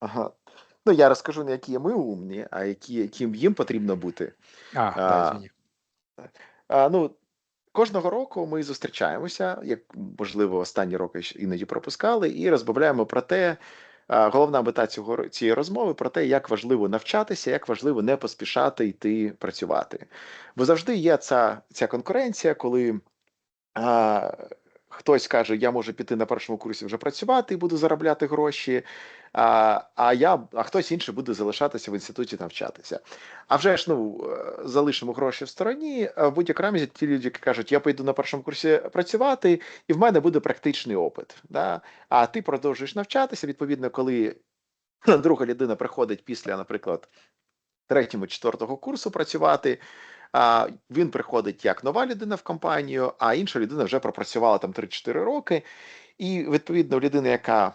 Ага. Ну, я розкажу, не які ми умні, а які, яким їм потрібно бути. А, да, А, извини. а, ну, кожного року ми зустрічаємося, як можливо останні роки іноді пропускали, і розмовляємо про те. Головна мета цього цієї розмови про те, як важливо навчатися, як важливо не поспішати йти працювати. Бо завжди є ця, ця конкуренція, коли а, хтось каже, я можу піти на першому курсі вже працювати і буду заробляти гроші. А, а я, а хтось інший буде залишатися в інституті навчатися. А вже ж ну е, залишимо гроші в стороні. В будь-якому разі ті люди, які кажуть, я поїду на першому курсі працювати, і в мене буде практичний опит. Да? А ти продовжуєш навчатися. Відповідно, коли друга людина приходить після, наприклад, третього, четвертого курсу працювати. Він приходить як нова людина в компанію, а інша людина вже пропрацювала там 3-4 роки. І відповідно людина, яка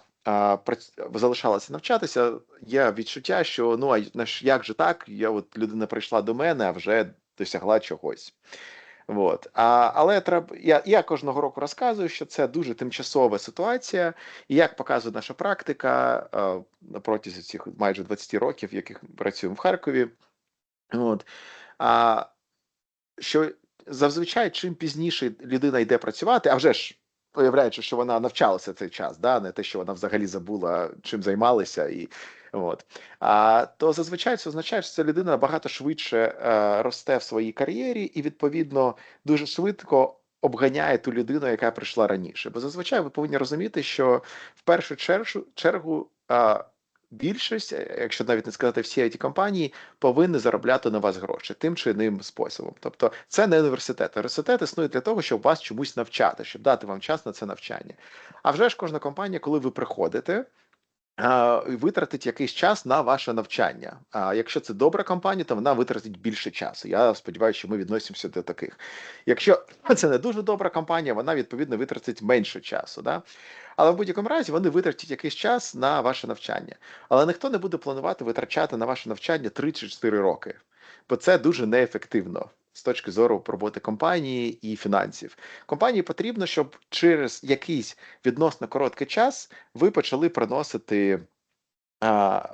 залишалася навчатися, є відчуття, що ну а як же так? Я от людина прийшла до мене, а вже досягла чогось. От. А, але треба я, я кожного року розказую, що це дуже тимчасова ситуація, і як показує наша практика а, протязі цих майже 20 років, яких ми працюємо в Харкові. От. А, що зазвичай чим пізніше людина йде працювати, а вже ж виявляючи, що вона навчалася цей час, да, не те, що вона взагалі забула, чим займалася, і от а то зазвичай це означає, що ця людина набагато швидше е, росте в своїй кар'єрі, і відповідно дуже швидко. Обганяє ту людину, яка прийшла раніше. Бо зазвичай ви повинні розуміти, що в першу чергу, чергу а, більшість, е, якщо навіть не сказати всі it компанії, повинні заробляти на вас гроші тим чи іним способом. Тобто, це не університет. Університет існує для того, щоб вас чомусь навчати, щоб дати вам час на це навчання. А вже ж кожна компанія, коли ви приходите. Витратить якийсь час на ваше навчання. А якщо це добра компанія, то вона витратить більше часу. Я сподіваюся, що ми відносимося до таких. Якщо це не дуже добра компанія, вона відповідно витратить менше часу. Да? Але в будь-якому разі вони витратять якийсь час на ваше навчання. Але ніхто не буде планувати витрачати на ваше навчання 3 чи 4 роки, бо це дуже неефективно з точки зору роботи компанії і фінансів. Компанії потрібно, щоб через якийсь відносно короткий час ви почали приносити а,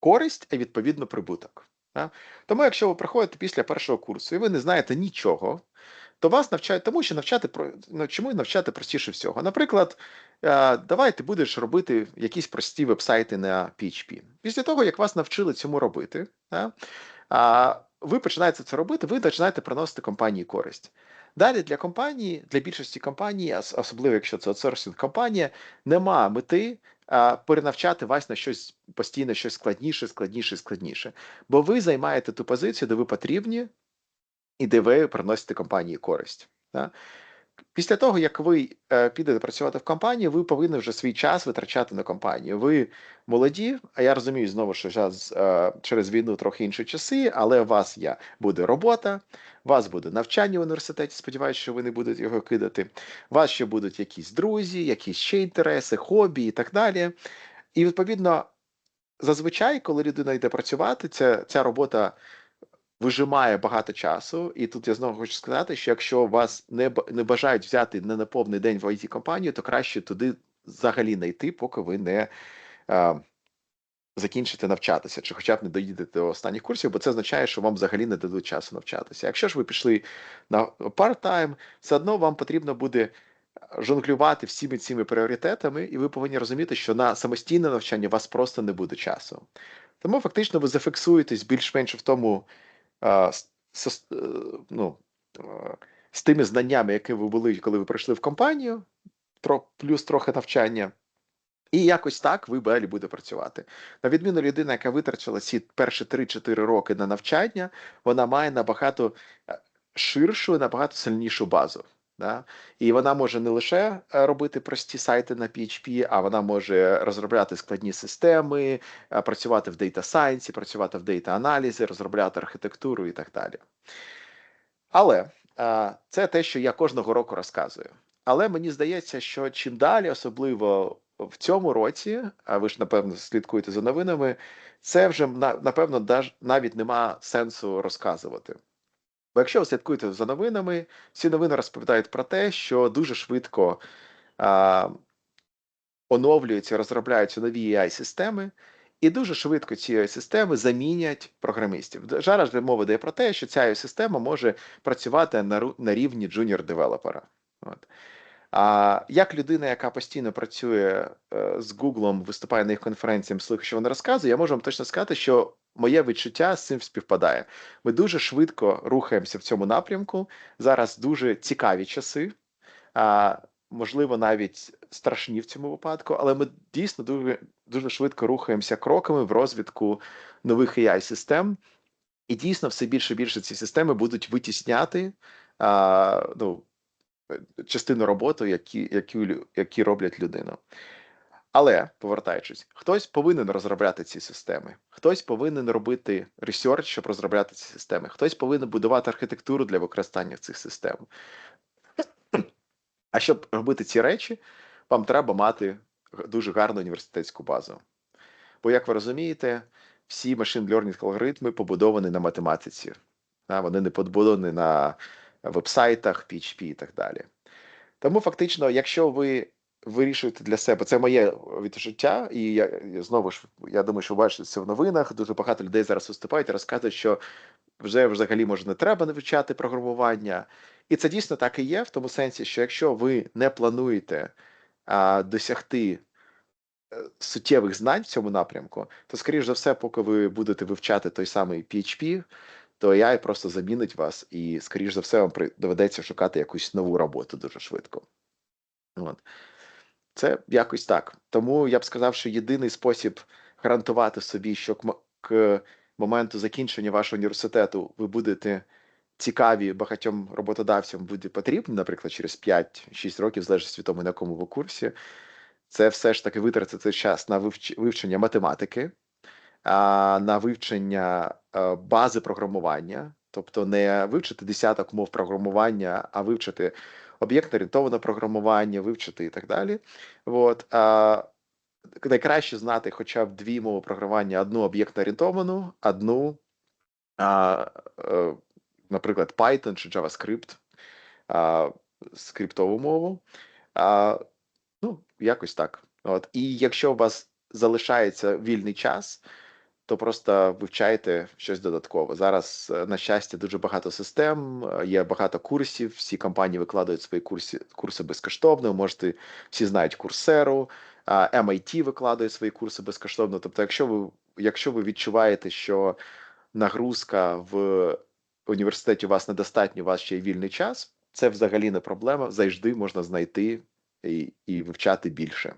користь, а відповідно прибуток. Да? Тому, якщо ви приходите після першого курсу і ви не знаєте нічого, то вас навчають тому, що навчати ну, чому навчати простіше всього. Наприклад, давай ти будеш робити якісь прості вебсайти на PHP. Після того, як вас навчили цьому робити, да, ви починаєте це робити, ви починаєте приносити компанії користь. Далі для компанії, для більшості компаній, особливо якщо це аутсорсинг компанія, нема мети а, перенавчати вас на щось постійно, щось складніше, складніше, складніше. Бо ви займаєте ту позицію, де ви потрібні, і де ви приносите компанії користь. Да? Після того, як ви е, підете працювати в компанії, ви повинні вже свій час витрачати на компанію. Ви молоді, а я розумію знову, що зараз е, через війну трохи інші часи, але у вас є буде робота, у вас буде навчання в університеті. Сподіваюся, що ви не будете його кидати. У вас ще будуть якісь друзі, якісь ще інтереси, хобі і так далі. І відповідно, зазвичай, коли людина йде працювати, ця, ця робота вижимає багато часу, і тут я знову хочу сказати, що якщо вас не не бажають взяти не на повний день в it компанію, то краще туди взагалі не йти, поки ви не е, закінчите навчатися, чи хоча б не доїдете до останніх курсів, бо це означає, що вам взагалі не дадуть часу навчатися. Якщо ж ви пішли на part-time, все одно вам потрібно буде жонглювати всіми цими пріоритетами, і ви повинні розуміти, що на самостійне навчання у вас просто не буде часу. Тому фактично ви зафіксуєтесь більш-менш в тому с- е, ну, е, з тими знаннями, які ви були, коли ви прийшли в компанію, плюс трохи навчання. І якось так ви далі буде працювати. На відміну людина, яка витрачила ці перші 3-4 роки на навчання, вона має набагато е, ширшу, набагато сильнішу базу. Да? І вона може не лише е, робити прості сайти на PHP, а вона може розробляти складні системи, е, працювати в Data Science, працювати в Data аналізі, розробляти архітектуру і так далі. Але е, це те, що я кожного року розказую. Але мені здається, що чим далі, особливо в цьому році, а ви ж напевно слідкуєте за новинами, це вже напевно навіть нема сенсу розказувати. Бо якщо ви слідкуєте за новинами, ці новини розповідають про те, що дуже швидко а, оновлюються, розробляються нові AI-системи, І дуже швидко ці ai системи замінять програмістів. Зараз мова йде про те, що ця ai система може працювати на, на рівні джуніор-девелопера. А як людина, яка постійно працює е, з Гуглом, виступає на їх конференціях, слухає, що вона розказує, я можу вам точно сказати, що моє відчуття з цим співпадає. Ми дуже швидко рухаємося в цьому напрямку. Зараз дуже цікаві часи, а, можливо, навіть страшні в цьому випадку, але ми дійсно дуже, дуже швидко рухаємося кроками в розвитку нових ai систем і дійсно все більше і більше ці системи будуть витісняти. А, ну, частину роботи, які, які, які роблять людину. Але повертаючись, хтось повинен розробляти ці системи, хтось повинен робити ресерч, щоб розробляти ці системи, хтось повинен будувати архітектуру для використання цих систем. А щоб робити ці речі, вам треба мати дуже гарну університетську базу. Бо, як ви розумієте, всі machine learning алгоритми побудовані на математиці. Вони не побудовані на вебсайтах, PHP і так далі. Тому фактично, якщо ви вирішуєте для себе, це моє відчуття, і я я знову ж я думаю, що бачите це в новинах. Дуже багато людей зараз виступають і розказують, що вже взагалі може не треба навчати програмування. І це дійсно так і є, в тому сенсі, що якщо ви не плануєте а, досягти е, суттєвих знань в цьому напрямку, то, скоріш за все, поки ви будете вивчати той самий PHP, то AI просто замінить вас, і, скоріш за все, вам доведеться шукати якусь нову роботу дуже швидко. От. Це якось так. Тому я б сказав, що єдиний спосіб гарантувати собі, що к, к моменту закінчення вашого університету ви будете цікаві багатьом роботодавцям буде потрібні, наприклад, через 5-6 років, в залежності від того, на якому ви курсі, це все ж таки витратити час на вивч- вивчення математики, на вивчення е, бази програмування, тобто не вивчити десяток мов програмування, а вивчити об'єктно-орієнтоване програмування, вивчити і так далі. От, а, найкраще знати хоча б дві мови програмування: одну об'єктно-орієнтовану, одну, а, е, наприклад, Python чи JavaScript, а, скриптову мову. А, ну, якось так. От. І якщо у вас залишається вільний час, то просто вивчайте щось додаткове. Зараз, е, на щастя, дуже багато систем, е, є багато курсів. Всі компанії викладають свої курси, курси безкоштовно. Можете всі знають курсеру, MIT викладає свої курси безкоштовно. Тобто, якщо ви, якщо ви відчуваєте, що нагрузка в університеті у вас недостатньо, у вас ще є вільний час, це взагалі не проблема. Завжди можна знайти і, і вивчати більше.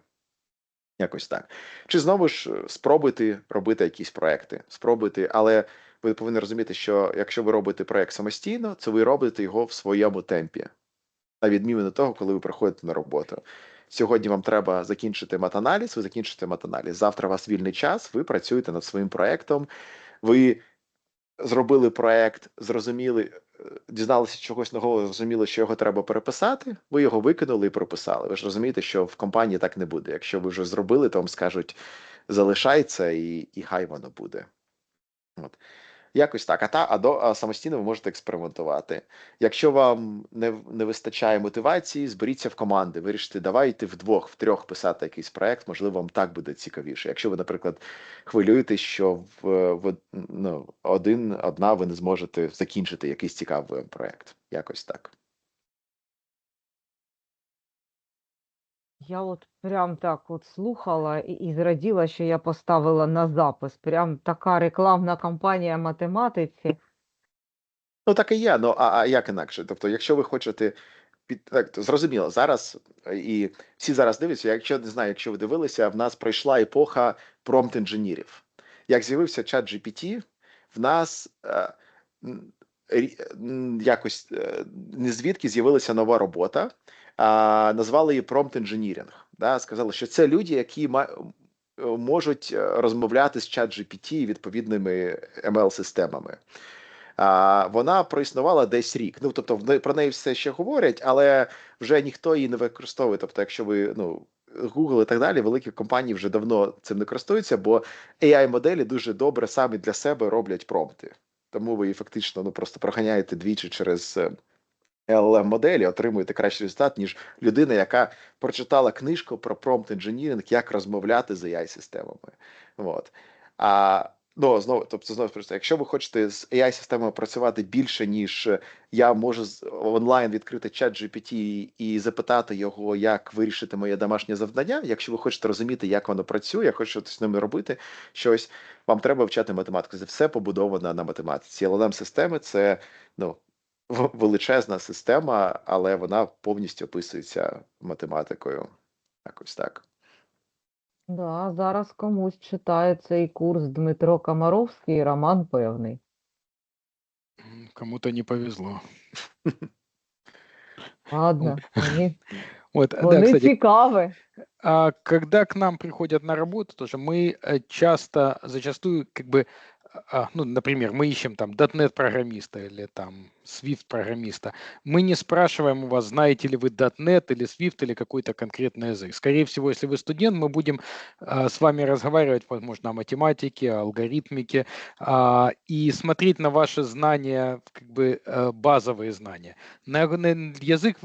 Якось так. Чи знову ж е, спробуйте робити якісь проекти, спробуйте, але ви повинні розуміти, що якщо ви робите проект самостійно, це ви робите його в своєму темпі, на відміну від того, коли ви приходите на роботу. Сьогодні вам треба закінчити матаналіз, ви закінчите матаналіз. Завтра у вас вільний час, ви працюєте над своїм проектом, ви зробили проект, зрозуміли, е, дізналися чогось нового, зрозуміли, що його треба переписати. Ви його викинули і прописали. Ви ж розумієте, що в компанії так не буде. Якщо ви вже зробили, то вам скажуть залишай це і, і хай воно буде. От. Якось так. А та а до а самостійно ви можете експериментувати. Якщо вам не, не вистачає мотивації, зберіться в команди, вирішите, давайте вдвох, втрьох писати якийсь проект, можливо, вам так буде цікавіше. Якщо ви, наприклад, хвилюєтесь, що в, в ну, один, одна ви не зможете закінчити якийсь цікавий проект. Якось так. Я от прям так от слухала і, і зраділа, що я поставила на запис. Прям така рекламна кампанія математиці. Ну, так і є. Ну, а, а як інакше? Тобто, якщо ви хочете під так, то зрозуміло, зараз е, і всі зараз дивляться, якщо не знаю, якщо ви дивилися, в нас пройшла епоха промпт інженірів. Як з'явився чат GPT, в нас е, якось е, не звідки з'явилася нова робота, назвали її промпт інженірінг. Да? Сказали, що це люди, які е, можуть е, розмовляти з чат GPT і відповідними ML-системами. А, вона проіснувала десь рік. Ну тобто, про неї все ще говорять, але вже ніхто її не використовує. Тобто, якщо ви ну. Google і так далі, великі компанії вже давно цим не користуються, бо AI-моделі дуже добре самі для себе роблять промпти. Тому ви її фактично ну, просто проганяєте двічі через е, LLM-моделі, отримуєте кращий результат, ніж людина, яка прочитала книжку про промпт інженіринг, як розмовляти з AI-системами. От. А, ну, знову, тобто, знову просто, якщо ви хочете з AI-системою працювати більше, ніж я можу онлайн відкрити чат GPT і запитати його, як вирішити моє домашнє завдання. Якщо ви хочете розуміти, як воно працює, хочете з ними робити щось, вам треба вчати математику. Це все побудовано на математиці. LLM-системи це ну, величезна система, але вона повністю описується математикою. Якось так. Да, зараз комусь читає цей курс Дмитро Комаровський, роман певний. М, Кому-то не повезло. Ладно, вони, Вот, да, вони кстати, цікаві. А когда к нам приходят на работу, тоже мы э, часто, зачастую, как бы, а, ну, например, мы ищем там .NET программиста или там Swift программиста. Мы не спрашиваем у вас, знаете ли вы .NET или Swift или какой-то конкретный язык. Скорее всего, если вы студент, мы будем а, с вами разговаривать, возможно, о математике, о алгоритмике а, и смотреть на ваши знания, как бы э, базовые знания. На, язык